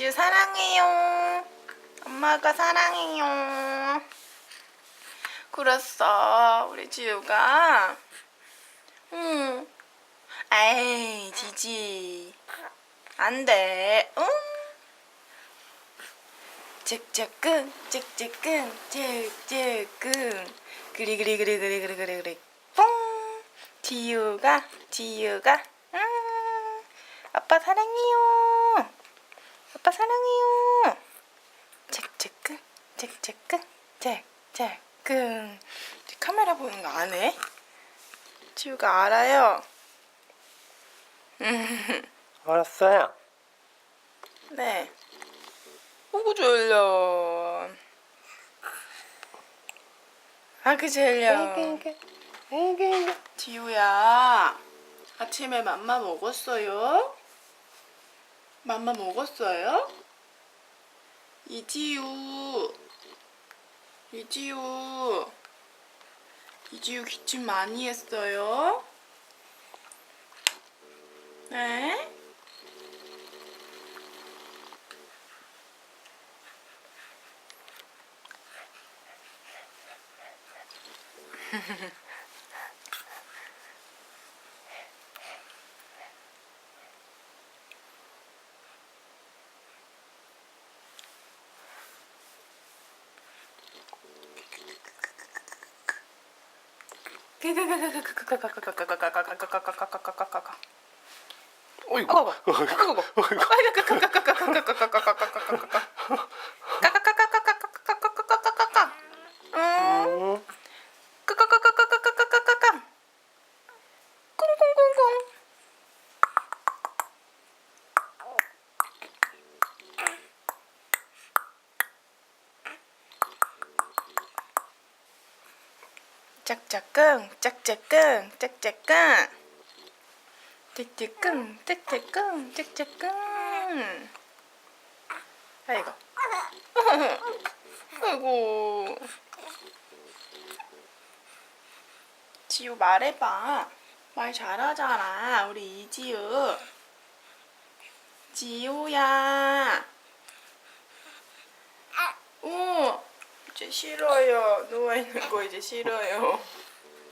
지우 사랑해요. 엄마가 사랑해요. 그랬어, 우리 지우가. 응. 에이, 지지. 안 돼. 응? 잭잭끈, 잭잭끈, 잭잭끈. 그리 그리 그리 그리 그리 그리 그리. 뽕. 지우가, 지우가. 음. 아빠 사랑해요. 아빠 사랑해요. 잭잭끈, 잭잭끈, 잭잭끈. 카메라 보는 거 안 해? 지우가 알아요. 음. 알았어요. 네. 오구 졸려. 아그 졸려. 지우야, 아침에 맘마 먹었어요? 맘마 먹었어요? 이지우, 이지우, 이지우 기침 많이 했어요? 네? 어이구. 음, 짝짝꿍 짝짝꿍 짝짝꿍. 짝짝꿍 짝짝꿍 짝짝꿍. 아이고. 아이고. 지우 말해봐. 말 잘하잖아 우리 이지우. 지우야 싫어요. 누워있는 거 이제 싫어요